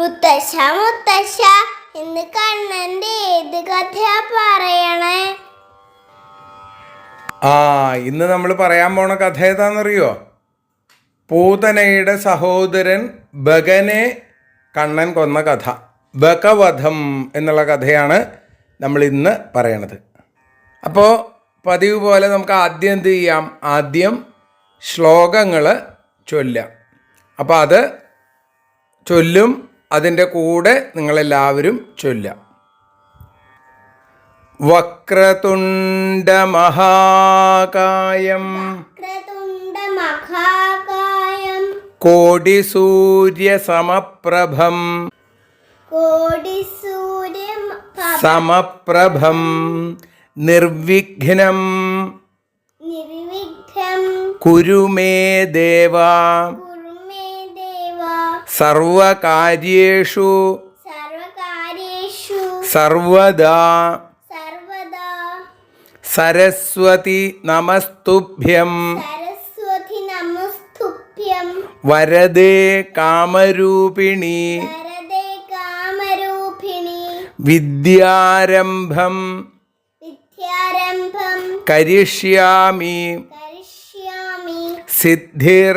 മുത്തശ്ശ മുത്തശ്ശ ഇന്ന് കണ്ണന്റെ ഏത് കഥയാ പറയണേ? ആ ഇന്ന് നമ്മൾ പറയാൻ പോണ കഥ ഏതാണെന്നറിയോ പൂതനയുടെ സഹോദരൻ ബഗനെ കണ്ണൻ കൊന്ന കഥ. ബകവധം എന്നുള്ള കഥയാണ് നമ്മൾ ഇന്ന് പറയണത്. അപ്പോൾ പതിവ് പോലെ നമുക്ക് ആദ്യം എന്ത് ചെയ്യാം? ആദ്യം ശ്ലോകങ്ങൾ ചൊല്ലാം. അപ്പോൾ അത് ചൊല്ലും അതിന്റെ കൂടെ നിങ്ങളെല്ലാവരും ചൊല്ലാം വക്രതുണ്ടമഹാകായം ക്രതുണ്ട മഹാകായം കോടിസൂര്യസമപ്രഭം. കോടി സൂര്യ സമപ്രഭം. നിർവിഘ്നം. നിർവിഘ്നം. സമപ്രഭം മേ ദേവ. കുറുമേ ദേവ സർവകാര്യേഷു സർവദാ സരസ്വതി നമസ്തുഭ്യം വരദേ കാമരൂപിണി വിദ്യാരംഭം കരിഷ്യാമി സിദ്ധിർ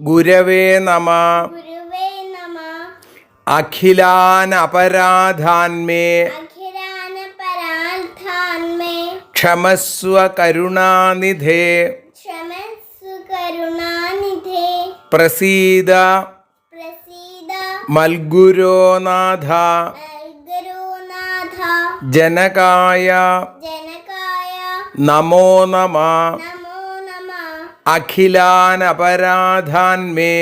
ഗുരവേ നമ. അഖിലാനപരാധാന്മേ. ക്ഷമസ്വ കരുണാനിധേ. പ്രസീദ. മൽഗുരോനാഥ ഗുരുനാഥ ജനകായ. നമോ. നമ അഖിലാൻ പരാർത്ഥാന്മേ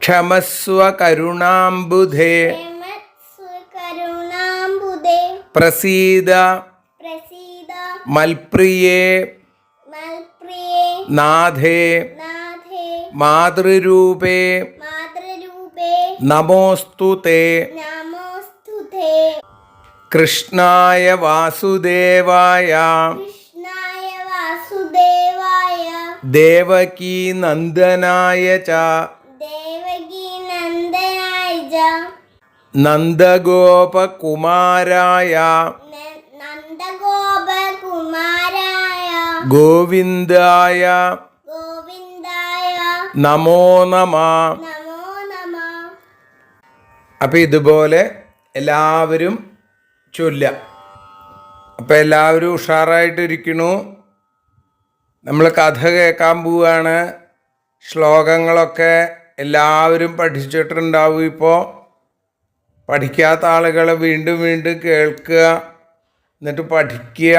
ക്ഷമസ്വ കരുണാംബുധേ പ്രസീദ മൽപ്രിയേ നാഥേ മാതൃരൂപേ നമോസ്തു തേ കൃഷ്ണായ വാസുദേവായ ദേവകീ നന്ദനായ ച. നന്ദഗോപകുമാരായ. നന്ദഗോപകുമാരായ. ഗോവിന്ദായ. ഗോവിന്ദായ. നമോ നമ. നമോ നമ. അപ്പം ഇതുപോലെ എല്ലാവരും ചൊല്ല അപ്പം എല്ലാവരും ഉഷാറായിട്ടിരിക്കണു. നമ്മൾ കഥ കേൾക്കാൻ പോവുകയാണ് ശ്ലോകങ്ങളൊക്കെ എല്ലാവരും പഠിച്ചിട്ടുണ്ടാവും ഇപ്പോൾ പഠിക്കാത്ത ആളുകളെ വീണ്ടും വീണ്ടും കേൾക്കുക എന്നിട്ട് പഠിക്കുക.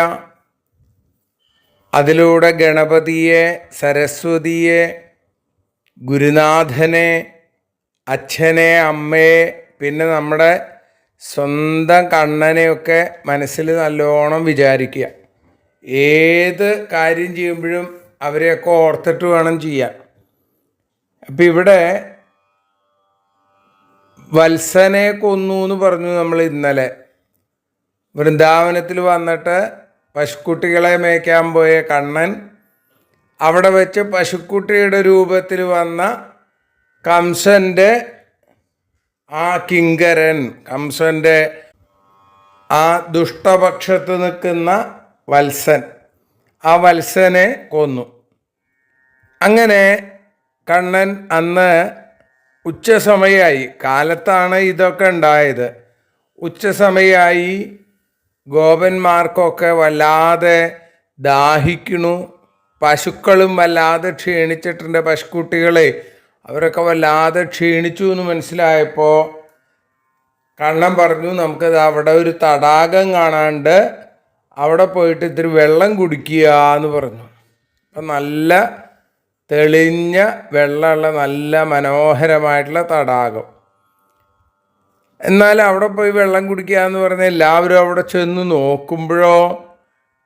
അതിലൂടെ ഗണപതിയെ സരസ്വതിയെ ഗുരുനാഥനെ അച്ഛനെ അമ്മയെ പിന്നെ നമ്മുടെ സ്വന്തം കണ്ണനെയൊക്കെ മനസ്സിൽ നല്ലോണം വിചാരിക്കുക. ഏത് കാര്യം ചെയ്യുമ്പോഴും അവരെയൊക്കെ ഓർത്തിട്ട് വേണം ചെയ്യാൻ. അപ്പം ഇവിടെ വത്സനെ കൊന്നു എന്ന് പറഞ്ഞു നമ്മൾ ഇന്നലെ. വൃന്ദാവനത്തിൽ വന്നിട്ട് പശുക്കുട്ടികളെ മേയ്ക്കാൻ പോയ കണ്ണൻ അവിടെ വെച്ച് പശുക്കുട്ടിയുടെ രൂപത്തിൽ വന്ന കംസന്റെ ആ കിങ്കരൻ കംസന്റെ ആ ദുഷ്ടപക്ഷത്ത് നിൽക്കുന്ന വത്സൻ. ആ വത്സനെ കൊന്നു. അങ്ങനെ കണ്ണൻ അന്ന് ഉച്ചസമയമായി കാലത്താണ് ഇതൊക്കെ ഉണ്ടായത്. ഉച്ചസമയമായി ഗോപന്മാർക്കൊക്കെ വല്ലാതെ ദാഹിക്കണു പശുക്കളും വല്ലാതെ ക്ഷീണിച്ചിട്ടുണ്ട് പശുക്കുട്ടികളെ. അവരൊക്കെ വല്ലാതെ ക്ഷീണിച്ചു എന്ന് മനസ്സിലായപ്പോൾ കണ്ണൻ പറഞ്ഞു നമുക്കത് അവിടെ ഒരു തടാകം കാണാണ്ട് അവിടെ പോയിട്ട് ഇത്തിരി വെള്ളം കുടിക്കുക എന്ന് പറഞ്ഞു. അപ്പം നല്ല തെളിഞ്ഞ വെള്ളമുള്ള നല്ല മനോഹരമായിട്ടുള്ള തടാകം. എന്നാൽ അവിടെ പോയി വെള്ളം കുടിക്കുക എന്ന് പറഞ്ഞാൽ എല്ലാവരും അവിടെ ചെന്ന് നോക്കുമ്പോഴോ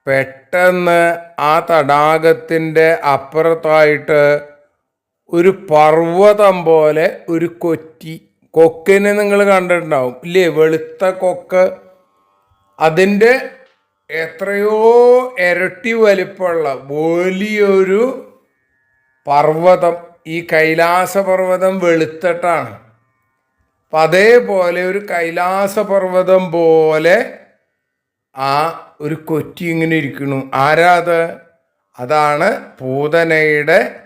പെട്ടെന്ന് ആ തടാകത്തിന്റെ അപ്പുറത്തായിട്ട് ഒരു പർവതം പോലെ ഒരു കൊറ്റി. കൊക്കിനെ നിങ്ങൾ കണ്ടിട്ടുണ്ടാവും. ഇല്ലേ? വെളുത്ത കൊക്ക്. അതിന്റെ എത്രയോ ഇരട്ടി വലിപ്പമുള്ള വലിയൊരു പർവതം ഈ കൈലാസ പർവതം വെളുത്തിട്ടാണ്. അപ്പം അതേപോലെ ഒരു കൈലാസ പർവതം പോലെ ആ ഒരു കൊറ്റി ഇങ്ങനെ ഇരിക്കുന്നു. ആരാ അത്? അതാണ് പൂതനയുടെ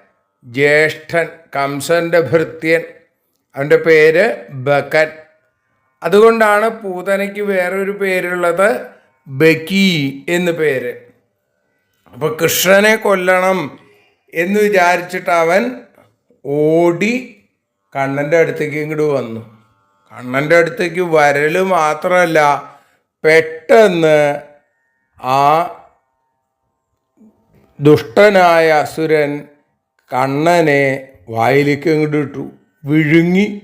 ജ്യേഷ്ഠൻ കംസന്റെ ഭൃത്യൻ. അവന്റെ പേര് ബക്കൻ അതുകൊണ്ടാണ് പൂതനയ്ക്ക് വേറൊരു പേരുള്ളത് ബക്കി എന്ന് പേര്. അപ്പോൾ കൃഷ്ണനെ കൊല്ലണം എന്ന് വിചാരിച്ചിട്ട് അവൻ ഓടി കണ്ണന്റെ അടുത്തേക്ക് ഇങ്ങോട്ട് വന്നു. കണ്ണന്റെ അടുത്തേക്ക് വരൽ മാത്രമല്ല പെട്ടെന്ന് ആ ദുഷ്ടനായ അസുരൻ കണ്ണനെ വായിലേക്ക് ഇങ്ങോട്ട് ഇട്ടു. വിഴുങ്ങി.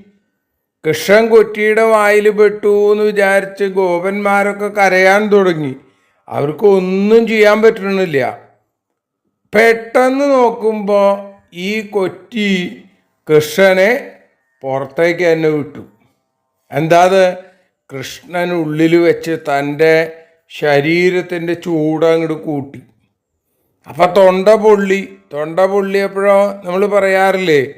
കൃഷ്ണൻ കൊറ്റിയുടെ വായിൽ പെട്ടു എന്ന് വിചാരിച്ച് ഗോപന്മാരൊക്കെ കരയാൻ തുടങ്ങി. അവർക്ക് ഒന്നും ചെയ്യാൻ പറ്റണില്ല. പെട്ടെന്ന് നോക്കുമ്പോൾ ഈ കൊറ്റി കൃഷ്ണനെ പുറത്തേക്ക് തന്നെ വിട്ടു. എന്താ അത് കൃഷ്ണൻ ഉള്ളിൽ വെച്ച് തന്റെ ശരീരത്തിന്റെ ചൂട് അങ്ങോട്ട് കൂട്ടി. അപ്പം തൊണ്ട പൊള്ളി. തൊണ്ട പൊള്ളിയപ്പോഴോ നമ്മൾ പറയാറില്ലേ?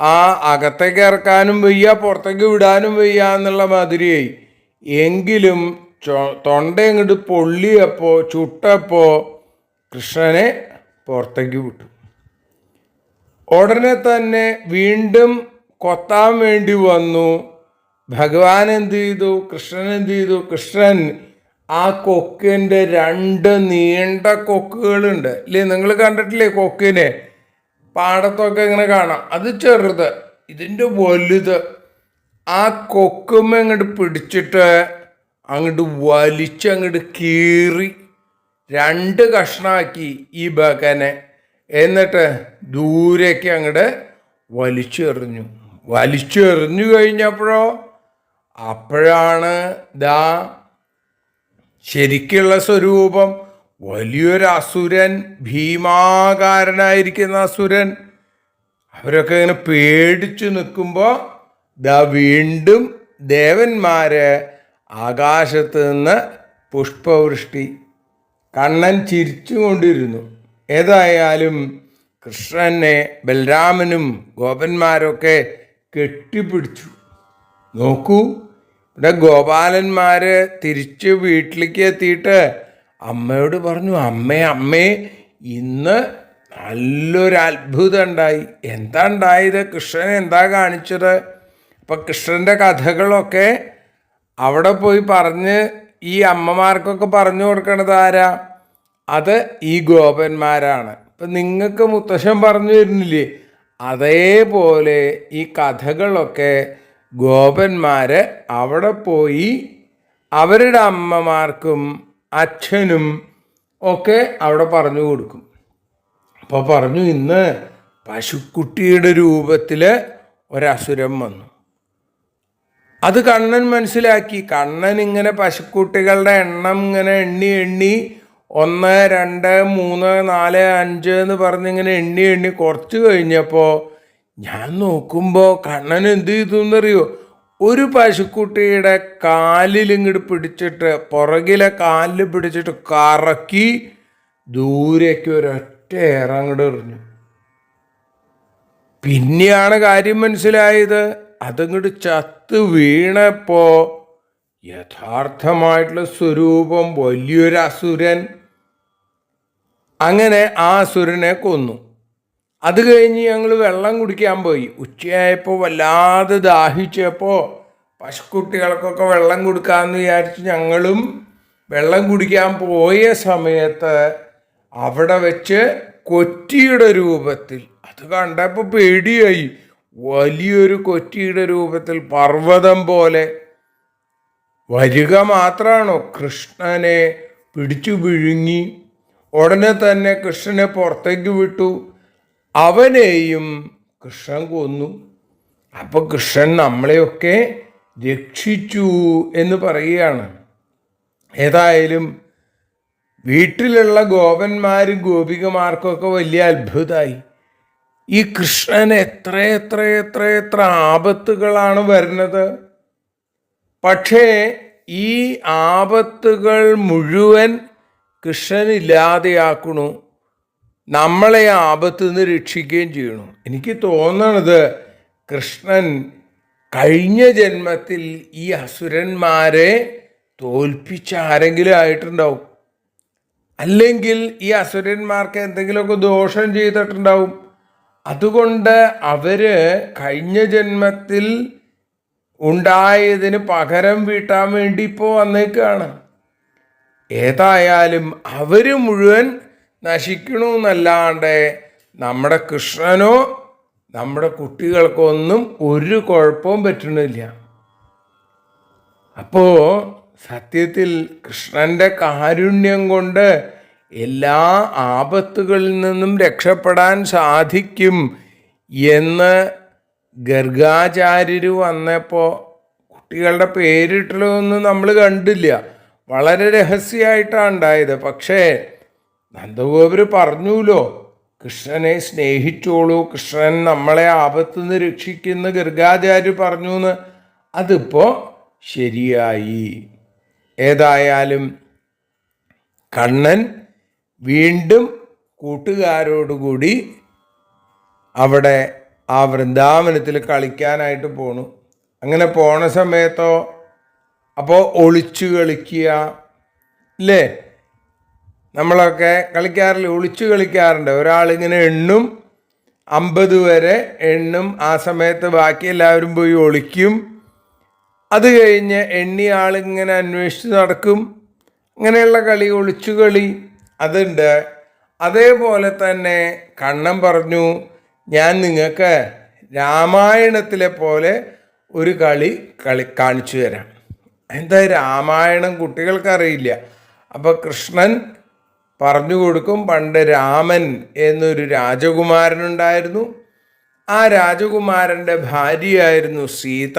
ആ അകത്തേക്ക് ഇറക്കാനും വയ്യ പുറത്തേക്ക് വിടാനും വയ്യ എന്നുള്ള മാതിരിയായി. എങ്കിലും തൊണ്ട അങ്ങോട്ട് പൊള്ളിയപ്പോൾ ചുട്ടപ്പോൾ കൃഷ്ണനെ പുറത്തേക്ക് വിട്ടു. ഉടനെ തന്നെ വീണ്ടും കൊത്താൻ വേണ്ടി വന്നു. ഭഗവാൻ എന്ത് ചെയ്തു? കൃഷ്ണൻ എന്ത് ചെയ്തു? കൃഷ്ണൻ ആ കൊക്കിന്റെ രണ്ട് നീണ്ട കൊക്കുകളുണ്ട്. ഇല്ലേ നിങ്ങൾ കണ്ടിട്ടില്ലേ കൊക്കിനെ? പാടത്തൊക്കെ ഇങ്ങനെ കാണാം. അത് ചെറുത്. ഇതിന്റെ വലുത്. ആ കൊക്കുമ്മ അങ്ങോട്ട് പിടിച്ചിട്ട് അങ്ങോട്ട് വലിച്ച് അങ്ങോട്ട് കീറി രണ്ട് കഷ്ണാക്കി ഈ ബക്കനെ. എന്നിട്ട് ദൂരേക്ക് അങ്ങോട്ട് വലിച്ചെറിഞ്ഞു. വലിച്ചെറിഞ്ഞു കഴിഞ്ഞപ്പോഴോ അപ്പോഴാണ് ദാ ശരിക്കുള്ള സ്വരൂപം വലിയൊരു അസുരൻ ഭീമാകാരനായിരിക്കുന്ന അസുരൻ. അവരൊക്കെ ഇങ്ങനെ പേടിച്ചു നിൽക്കുമ്പോൾ ദാ വീണ്ടും ദേവന്മാരെ ആകാശത്ത് നിന്ന് പുഷ്പവൃഷ്ടി കണ്ണൻ ചിരിച്ചുകൊണ്ടിരുന്നു. ഏതായാലും കൃഷ്ണനെ ബലരാമനും ഗോപന്മാരൊക്കെ കെട്ടിപ്പിടിച്ചു. നോക്കൂ ഇവിടെ ഗോപാലന്മാർ തിരിച്ച് വീട്ടിലേക്ക് എത്തിയിട്ട് അമ്മയോട് പറഞ്ഞു അമ്മേ അമ്മേ ഇന്ന് നല്ലൊരു അത്ഭുതം ഉണ്ടായി എന്താ ഉണ്ടായത്? കൃഷ്ണൻ എന്താ കാണിച്ചത്? അപ്പം കൃഷ്ണന്റെ കഥകളൊക്കെ അവിടെ പോയി പറഞ്ഞ് ഈ അമ്മമാർക്കൊക്കെ പറഞ്ഞു കൊടുക്കണത് ആരാ? അത് ഈ ഗോപന്മാരാണ്. ഇപ്പം നിങ്ങൾക്ക് മുത്തശ്ശൻ പറഞ്ഞു തരുന്നില്ലേ? അതേപോലെ ഈ കഥകളൊക്കെ ഗോപന്മാർ അവിടെ പോയി അവരുടെ അമ്മമാർക്കും അച്ഛനും ഒക്കെ അവിടെ പറഞ്ഞു കൊടുക്കും. അപ്പോൾ പറഞ്ഞു ഇന്ന് പശുക്കുട്ടിയുടെ രൂപത്തിൽ ഒരസുരം വന്നു. അത് കണ്ണൻ മനസ്സിലാക്കി. കണ്ണൻ ഇങ്ങനെ പശുക്കുട്ടികളുടെ എണ്ണം ഇങ്ങനെ എണ്ണി എണ്ണി ഒന്ന് രണ്ട് മൂന്ന് നാല് അഞ്ച് എന്ന് പറഞ്ഞിങ്ങനെ എണ്ണി എണ്ണി കുറച്ച് കഴിഞ്ഞപ്പോൾ ഞാൻ നോക്കുമ്പോൾ കണ്ണൻ എന്ത് ചെയ്തു എന്നറിയോ? ഒരു പശുക്കുട്ടിയുടെ കാലിൽ ഇങ്ങോട്ട് പിടിച്ചിട്ട് പുറകിലെ കാലിൽ പിടിച്ചിട്ട് കറക്കി ദൂരേക്ക് ഒരൊറ്റ ഏറങ്ങോട്ട് എറിഞ്ഞു. പിന്നെയാണ് കാര്യം മനസ്സിലായത്. അതങ്ങോട്ട് ചത്ത് വീണപ്പോ യഥാർത്ഥമായിട്ടുള്ള സ്വരൂപം വലിയൊരു അസുരൻ. അങ്ങനെ ആ അസുരനെ കൊന്നു. അത് കഴിഞ്ഞ് ഞങ്ങൾ വെള്ളം കുടിക്കാൻ പോയി. ഉച്ചയായപ്പോൾ വല്ലാതെ ദാഹിച്ചപ്പോൾ പശുക്കുട്ടികൾക്കൊക്കെ വെള്ളം കൊടുക്കാമെന്ന് വിചാരിച്ച് ഞങ്ങളും വെള്ളം കുടിക്കാൻ പോയ സമയത്ത് അവിടെ വെച്ച് കൊറ്റിയുടെ രൂപത്തിൽ അത് കണ്ടപ്പോൾ പേടിയായി. വലിയൊരു കൊറ്റിയുടെ രൂപത്തിൽ പർവതം പോലെ. വരിക മാത്രമാണോ കൃഷ്ണനെ പിടിച്ചു വിഴുങ്ങി. ഉടനെ തന്നെ കൃഷ്ണനെ പുറത്തേക്ക് വിട്ടു. അവനെയും കൃഷ്ണൻ കൊന്നു. അപ്പോൾ കൃഷ്ണൻ നമ്മളെയൊക്കെ രക്ഷിച്ചു എന്ന് പറയുകയാണ്. ഏതായാലും വീട്ടിലുള്ള ഗോപന്മാരും ഗോപികമാർക്കൊക്കെ വലിയ അത്ഭുതമായി ഈ കൃഷ്ണൻ എത്ര എത്ര എത്ര എത്ര ആപത്തുകളാണ് വരുന്നത്. പക്ഷേ ഈ ആപത്തുകൾ മുഴുവൻ കൃഷ്ണൻ ഇല്ലാതെയാക്കണു നമ്മളെ ആപത്തു നിന്ന് രക്ഷിക്കുകയും ചെയ്യണം. എനിക്ക് തോന്നണത് കൃഷ്ണൻ കഴിഞ്ഞ ജന്മത്തിൽ ഈ അസുരന്മാരെ തോൽപ്പിച്ച ആരെങ്കിലും ആയിട്ടുണ്ടാവും. അല്ലെങ്കിൽ ഈ അസുരന്മാർക്ക് എന്തെങ്കിലുമൊക്കെ ദോഷം ചെയ്തിട്ടുണ്ടാവും. അതുകൊണ്ട് അവർ കഴിഞ്ഞ ജന്മത്തിൽ ഉണ്ടായതിന് പകരം വീട്ടാൻ വേണ്ടി ഇപ്പോൾ വന്നേക്കാണ്. ഏതായാലും അവർ മുഴുവൻ നശിക്കണമെന്നല്ലാണ്ട് നമ്മുടെ കൃഷ്ണനോ നമ്മുടെ കുട്ടികൾക്കൊന്നും ഒരു കുഴപ്പവും പറ്റണില്ല. അപ്പോ സത്യത്തിൽ കൃഷ്ണന്റെ കാരുണ്യം കൊണ്ട് എല്ലാ ആപത്തുകളിൽ നിന്നും രക്ഷപ്പെടാൻ സാധിക്കും എന്ന് ഗർഗാചാര്യർ വന്നപ്പോൾ കുട്ടികളുടെ പേരിട്ടുള്ളതൊന്നും നമ്മൾ കണ്ടില്ല. വളരെ രഹസ്യമായിട്ടാണ് ഉണ്ടായത്. പക്ഷേ നന്ദഗോപുര് പറഞ്ഞുല്ലോ കൃഷ്ണനെ സ്നേഹിച്ചോളൂ. കൃഷ്ണൻ നമ്മളെ ആപത്തു നിന്ന് രക്ഷിക്കുന്ന ഗർഗാചാര്യ പറഞ്ഞു എന്ന് അതിപ്പോൾ ശരിയായി. ഏതായാലും കണ്ണൻ വീണ്ടും കൂട്ടുകാരോടുകൂടി അവിടെ ആ വൃന്ദാവനത്തിൽ കളിക്കാനായിട്ട് പോണു. അങ്ങനെ പോണ സമയത്തോ അപ്പോൾ ഒളിച്ചു കളിക്കുക ഇല്ലേ നമ്മളൊക്കെ കളിക്കാറില്ല ഒളിച്ചു കളിക്കാറുണ്ട്. ഒരാളിങ്ങനെ എണ്ണും അമ്പത് വരെ എണ്ണും ആ സമയത്ത് ബാക്കി എല്ലാവരും പോയി ഒളിക്കും. അത് കഴിഞ്ഞ് എണ്ണിയ ആളിങ്ങനെ അന്വേഷിച്ച് നടക്കും. അങ്ങനെയുള്ള കളി ഒളിച്ചു കളി അതുണ്ട്. അതേപോലെ തന്നെ കണ്ണൻ പറഞ്ഞു ഞാൻ നിങ്ങൾക്ക് രാമായണത്തിലെ പോലെ ഒരു കളി കളി കാണിച്ചു തരാം. എന്താ രാമായണം കുട്ടികൾക്കറിയില്ല അപ്പോൾ കൃഷ്ണൻ പറഞ്ഞു കൊടുക്കും. പണ്ട് രാമൻ എന്നൊരു രാജകുമാരനുണ്ടായിരുന്നു. ആ രാജകുമാരന്റെ ഭാര്യയായിരുന്നു സീത.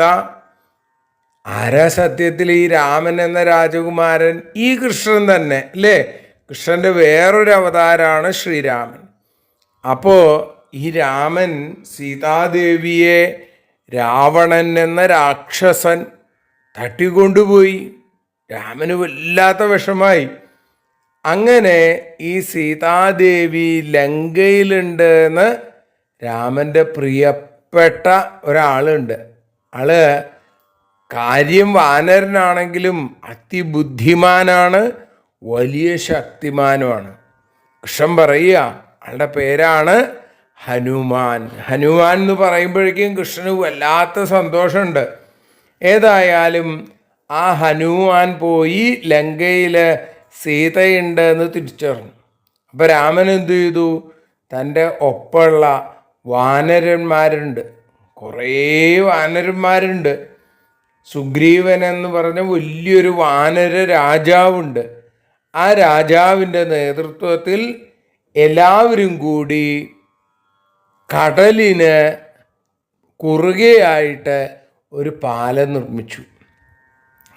ആരാ സത്യത്തിൽ ഈ രാമൻ എന്ന രാജകുമാരൻ? ഈ കൃഷ്ണൻ തന്നെ അല്ലേ? കൃഷ്ണന്റെ വേറൊരു അവതാരമാണ് ശ്രീരാമൻ. അപ്പോൾ ഈ രാമൻ സീതാദേവിയെ രാവണൻ എന്ന രാക്ഷസൻ തട്ടിക്കൊണ്ടുപോയി. രാമന് വല്ലാത്ത വിഷമായി. അങ്ങനെ ഈ സീതാദേവി ലങ്കയിലുണ്ട് എന്ന് രാമന്റെ പ്രിയപ്പെട്ട ഒരാളുണ്ട്. ആൾ കാര്യം വാനരനാണെങ്കിലും അതിബുദ്ധിമാനാണ് വലിയ ശക്തിമാനുമാണ്. കൃഷ്ണൻ പറയുക ആളുടെ പേരാണ് ഹനുമാൻ. ഹനുമാൻ എന്ന് പറയുമ്പോഴേക്കും കൃഷ്ണന് വല്ലാത്ത സന്തോഷമുണ്ട്. ഏതായാലും ആ ഹനുമാൻ പോയി ലങ്കയിൽ സീതയുണ്ട് എന്ന് തിരിച്ചറിഞ്ഞു. അപ്പോൾ രാമൻ എന്തു ചെയ്തു? തന്റെ ഒപ്പമുള്ള വാനരന്മാരുണ്ട്. കുറേ വാനരന്മാരുണ്ട്. സുഗ്രീവൻ എന്ന് പറഞ്ഞ വലിയൊരു വാനര രാജാവുണ്ട്. ആ രാജാവിന്റെ നേതൃത്വത്തിൽ എല്ലാവരും കൂടി കടലിന് കുറുകെയായിട്ട് ഒരു പാലം നിർമ്മിച്ചു.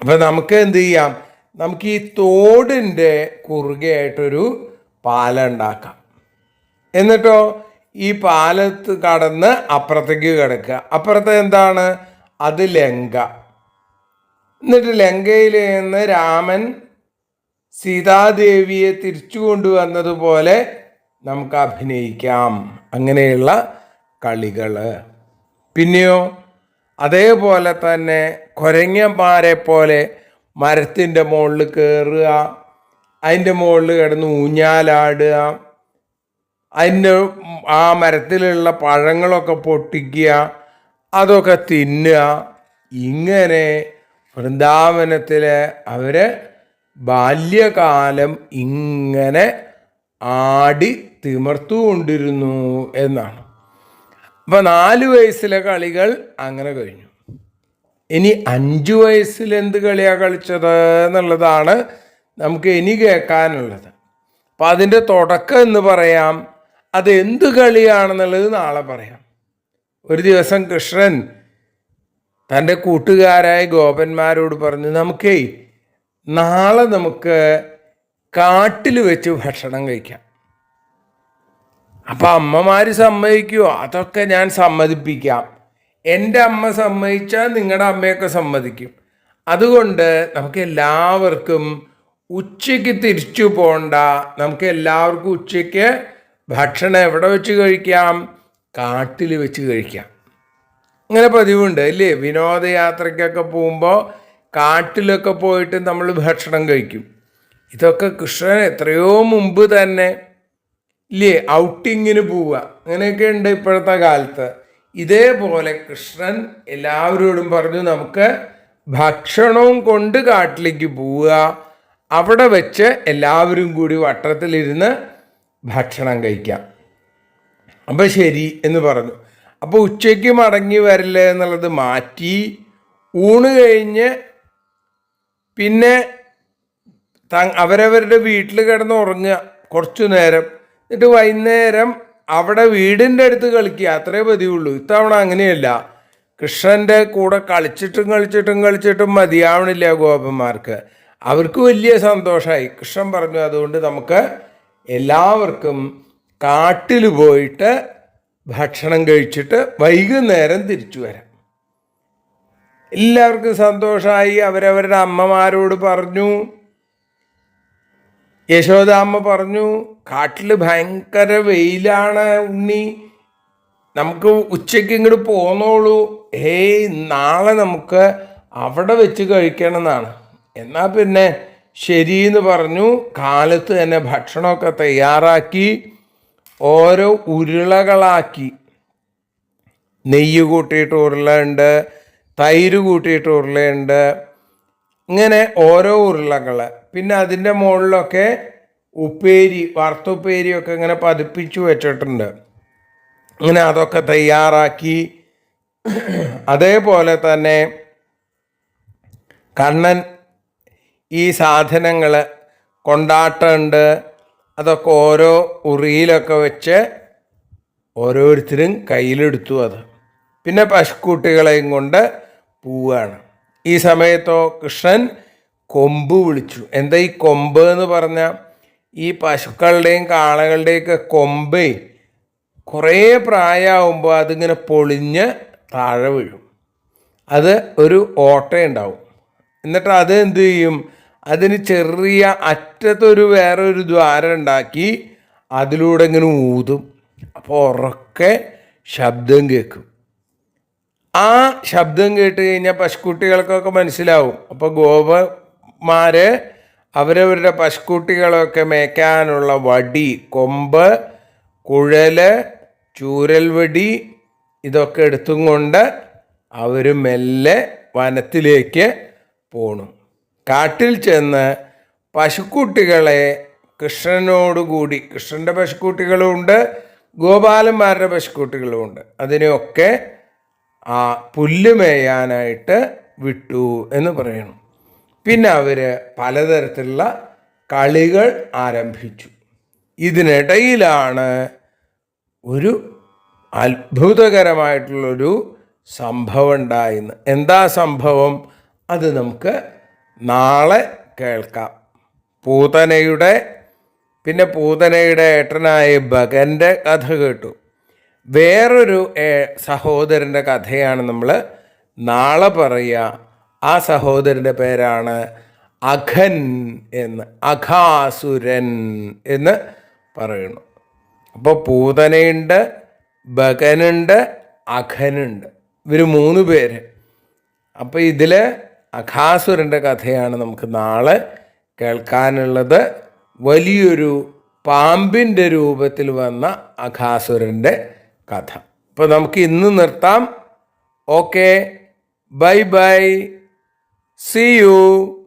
അപ്പോൾ നമുക്ക് എന്ത് ചെയ്യാം? നമുക്ക് ഈ തോടിന്റെ കുറുകയായിട്ടൊരു പാലം ഉണ്ടാക്കാം. എന്നിട്ടോ ഈ പാലത്ത് കടന്ന് അപ്പുറത്തേക്ക് കിടക്കുക. അപ്പുറത്തെ എന്താണ്? അത് ലങ്ക. എന്നിട്ട് ലങ്കയിൽ നിന്ന് രാമൻ സീതാദേവിയെ തിരിച്ചു കൊണ്ടുവന്നതുപോലെ നമുക്ക് അഭിനയിക്കാം. അങ്ങനെയുള്ള കളികൾ. പിന്നെയോ അതേപോലെ തന്നെ കൊരങ്ങന്മാരെ പോലെ മരത്തിന്റെ മുകളിൽ കയറുക അതിന്റെ മുകളിൽ കിടന്ന് ഊഞ്ഞാലാടുക അതിന്റെ ആ മരത്തിലുള്ള പഴങ്ങളൊക്കെ പൊട്ടിക്കുക അതൊക്കെ തിന്നുക. ഇങ്ങനെ വൃന്ദാവനത്തിൽ അവർ ബാല്യകാലം ഇങ്ങനെ ആടി തിമർത്തുകൊണ്ടിരുന്നു എന്നാണ്. അപ്പം നാല് വയസ്സിലെ കളികൾ അങ്ങനെ കഴിഞ്ഞു. ഇനി അഞ്ച് വയസ്സിൽ എന്ത് കളിയാണ് കളിച്ചത് എന്നുള്ളതാണ് നമുക്ക് ഇനി കേൾക്കാനുള്ളത്. അപ്പം അതിന്റെ തുടക്കം എന്ന് പറയാം. അത് എന്ത് കളിയാണെന്നുള്ളത് നാളെ പറയാം. ഒരു ദിവസം കൃഷ്ണൻ തന്റെ കൂട്ടുകാരായ ഗോപന്മാരോട് പറഞ്ഞു നമുക്കേ നാളെ നമുക്ക് കാട്ടിൽ വെച്ച് ഭക്ഷണം കഴിക്കാം. അപ്പം അമ്മമാർ സമ്മതിക്കുമോ അതൊക്കെ ഞാൻ സമ്മതിപ്പിക്കാം. എന്റെ അമ്മ സമ്മതിച്ചാൽ നിങ്ങളുടെ അമ്മയൊക്കെ സമ്മതിക്കും. അതുകൊണ്ട് നമുക്ക് എല്ലാവർക്കും ഉച്ചയ്ക്ക് തിരിച്ചു പോണ്ട നമുക്ക് എല്ലാവർക്കും ഉച്ചയ്ക്ക് ഭക്ഷണം എവിടെ വെച്ച് കഴിക്കാം? കാട്ടിൽ വെച്ച് കഴിക്കാം. അങ്ങനെ പതിവുണ്ട് അല്ലേ വിനോദയാത്രയ്ക്കൊക്കെ പോകുമ്പോൾ കാട്ടിലൊക്കെ പോയിട്ട് നമ്മൾ ഭക്ഷണം കഴിക്കും. ഇതൊക്കെ കൃഷ്ണൻ എത്രയോ മുമ്പ് തന്നെ ഇല്ലേ? ഔട്ടിങ്ങിന് പോവുക. അങ്ങനെയൊക്കെ ഉണ്ട് ഇപ്പോഴത്തെ കാലത്ത്. ഇതേപോലെ കൃഷ്ണൻ എല്ലാവരോടും പറഞ്ഞു നമുക്ക് ഭക്ഷണവും കൊണ്ട് കാട്ടിലേക്ക് പോവുക. അവിടെ വെച്ച് എല്ലാവരും കൂടി വട്ടത്തിലിരുന്ന് ഭക്ഷണം കഴിക്കാം. അപ്പം ശരി എന്ന് പറഞ്ഞു. അപ്പോൾ ഉച്ചയ്ക്ക് മടങ്ങി വരില്ല എന്നുള്ളത് മാറ്റി ഊണ് കഴിഞ്ഞ് പിന്നെ അവരവരുടെ വീട്ടിൽ കിടന്ന് ഉറങ്ങുക കുറച്ചു നേരം. എന്നിട്ട് വൈകുന്നേരം അവിടെ വീടിന്റെ അടുത്ത് കളിക്കുക അത്രേ പതിവുള്ളൂ. ഇത്തവണ അങ്ങനെയല്ല. കൃഷ്ണന്റെ കൂടെ കളിച്ചിട്ടും കളിച്ചിട്ടും കളിച്ചിട്ടും മതിയാവണില്ല ഗോപന്മാർക്ക്. അവർക്ക് വലിയ സന്തോഷമായി കൃഷ്ണൻ പറഞ്ഞു അതുകൊണ്ട് നമുക്ക് എല്ലാവർക്കും കാട്ടിൽ പോയിട്ട് ഭക്ഷണം കഴിച്ചിട്ട് വൈകുന്നേരം തിരിച്ചു വരാം. എല്ലാവർക്കും സന്തോഷമായി അവരവരുടെ അമ്മമാരോട് പറഞ്ഞു യശോദാമ്മ പറഞ്ഞു കാട്ടിൽ ഭയങ്കര വെയിലാണ് ഉണ്ണി. നമുക്ക് ഉച്ചയ്ക്ക് ഇങ്ങോട്ട് പോന്നോളൂ. ഹേയ് നാളെ നമുക്ക് അവിടെ വെച്ച് കഴിക്കണമെന്നാണ്. എന്നാൽ പിന്നെ ശരി ശരിയെന്ന് പറഞ്ഞു കാലത്ത് തന്നെ ഭക്ഷണമൊക്കെ തയ്യാറാക്കി ഓരോ ഉരുളകളാക്കി. നെയ്യ് കൂട്ടിയിട്ട് ഉരുളയുണ്ട് തൈര് കൂട്ടിയിട്ട് ഉരുളയുണ്ട്. ഇങ്ങനെ ഓരോ ഉരുളകൾ പിന്നെ അതിന്റെ മുകളിലൊക്കെ ഉപ്പേരി വറുത്തുപ്പേരിയൊക്കെ ഇങ്ങനെ പതിപ്പിച്ചു വെച്ചിട്ടുണ്ട്. ഇങ്ങനെ അതൊക്കെ തയ്യാറാക്കി. അതേപോലെ തന്നെ കണ്ണൻ ഈ സാധനങ്ങൾ കൊണ്ടാട്ടമുണ്ട് അതൊക്കെ ഓരോ ഉറിയിലൊക്കെ വെച്ച് ഓരോരുത്തരും കയ്യിലെടുത്തു അത്. പിന്നെ പശുക്കുട്ടികളെയും കൊണ്ട് പോവുകയാണ് ഈ സമയത്തോ കൃഷ്ണൻ കൊമ്പ് വിളിച്ചു. എന്താ ഈ കൊമ്പ് എന്ന് പറഞ്ഞാൽ ഈ പശുക്കളുടെയും കാളകളുടെയൊക്കെ കൊമ്പേ കുറേ പ്രായമാകുമ്പോൾ അതിങ്ങനെ പൊളിഞ്ഞ് താഴെ വീഴും. അത് ഒരു ഓട്ടയുണ്ടാവും. എന്നിട്ട് അത് എന്ത് ചെയ്യും? അതിന് ചെറിയ അറ്റത്തൊരു വേറെ ഒരു ദ്വാരം ഉണ്ടാക്കി അതിലൂടെ ഇങ്ങനെ ഊതും. അപ്പോൾ ഉറക്കെ ശബ്ദം കേൾക്കും. ആ ശബ്ദം കേട്ട് കഴിഞ്ഞാൽ പശുക്കുട്ടികൾക്കൊക്കെ മനസ്സിലാവും. അപ്പോൾ ഗോപന്മാര് അവരവരുടെ പശുക്കുട്ടികളൊക്കെ മേയ്ക്കാനുള്ള വടി കൊമ്പ് കുഴൽ ചൂരൽ വടി ഇതൊക്കെ എടുത്തും കൊണ്ട് അവർ മെല്ലെ വനത്തിലേക്ക് പോണു. കാട്ടിൽ ചെന്ന് പശുക്കുട്ടികളെ കൃഷ്ണനോടുകൂടി കൃഷ്ണന്റെ പശുക്കുട്ടികളുമുണ്ട് ഗോപാലന്മാരുടെ പശുക്കുട്ടികളുമുണ്ട് അതിനെയൊക്കെ ആ പുല്ല് മേയാനായിട്ട് വിട്ടു എന്ന് പറയുന്നു പിന്നെ അവർ പലതരത്തിലുള്ള കളികൾ ആരംഭിച്ചു. ഇതിനിടയിലാണ് ഒരു അത്ഭുതകരമായിട്ടുള്ളൊരു സംഭവം ഉണ്ടായിരുന്ന എന്താ സംഭവം? അത് നമുക്ക് നാളെ കേൾക്കാം. പൂതനയുടെ പിന്നെ പൂതനയുടെ ഏട്ടനായ ഭഗന്റെ കഥ കേട്ടു. വേറൊരു സഹോദരന്റെ കഥയാണ് നമ്മൾ നാളെ പറയുക. ആ സഹോദരന്റെ പേരാണ് അഖൻ എന്ന് അഖാസുരൻ എന്ന് പറയുന്നു. അപ്പോൾ പൂതനയുണ്ട് ബകനുണ്ട് അഖനുണ്ട്. ഇവർ മൂന്ന് പേര്. അപ്പോൾ ഇതിൽ അഖാസുരന്റെ കഥയാണ് നമുക്ക് നാളെ കേൾക്കാനുള്ളത്. വലിയൊരു പാമ്പിന്റെ രൂപത്തിൽ വന്ന അഖാസുരന്റെ കഥ. അപ്പോൾ നമുക്ക് ഇന്ന് നിർത്താം. Okay. Bye bye. see you.